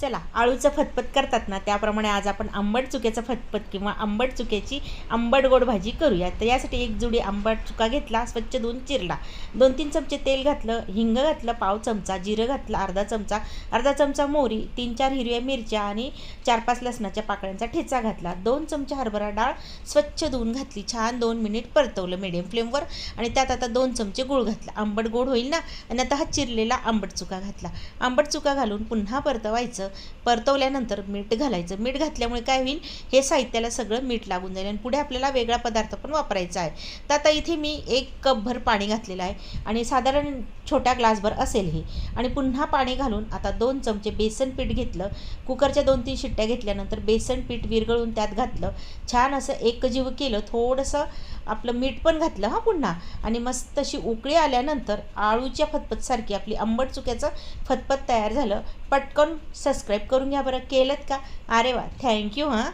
चला आळूचं फतफत करतात ना त्याप्रमाणे आज आपण आंबट चुक्याचं फतफत किंवा आंबट चुक्याची आंबट गोड भाजी करूया. तर यासाठी एक जुडी आंबट चुका घेतला स्वच्छ धुवून चिरला. दोन तीन चमचे तेल घातलं हिंग घातलं पाव चमचा जिरं घातलं अर्धा चमचा अर्धा चमचा मोहरी तीन चार हिरव्या मिरच्या आणि चार पाच लसणाच्या पाकळ्यांचा ठेचा घातला. दोन चमचे हरभरा डाळ स्वच्छ धुवून घातली छान दोन मिनिट परतवलं मिडियम फ्लेमवर आणि त्यात आता दोन चमचे गूळ घातला. आंबट गोड होईल ना? आणि आता हा चिरलेला आंबट चुका घातला. आंबट चुका घालून पुन्हा परतवायचं. परतवल्यानंतर मीठ घालायचं. मीठ घातल्यामुळे काय होईल? हे साहित्याला सगळं मीठ लागून जाईल आणि पुढे आपल्याला वेगळा पदार्थ पण वापरायचा आहे. तर आता इथे मी एक कपभर पाणी घातलेलं आहे आणि साधारण छोट्या ग्लासभर असेल हे. आणि पुन्हा पाणी घालून आता दोन चमचे बेसन पीठ घेतलं. कुकरच्या दोन तीन शिट्ट्या घेतल्यानंतर बेसन पीठ विरगळून त्यात घातलं. छान असं एकजीव केलं. थोडंसं आपलं मीठ पण घातलं हां पुन्हा. आणि मस्त अशी उकळी आल्यानंतर आळूच्या फतपतसारखी आपली आंबट चुक्याचं फतपत तयार झालं. पटकन सबस्क्राईब करून घ्या बरं. केलं का? अरे वा थँक्यू हां.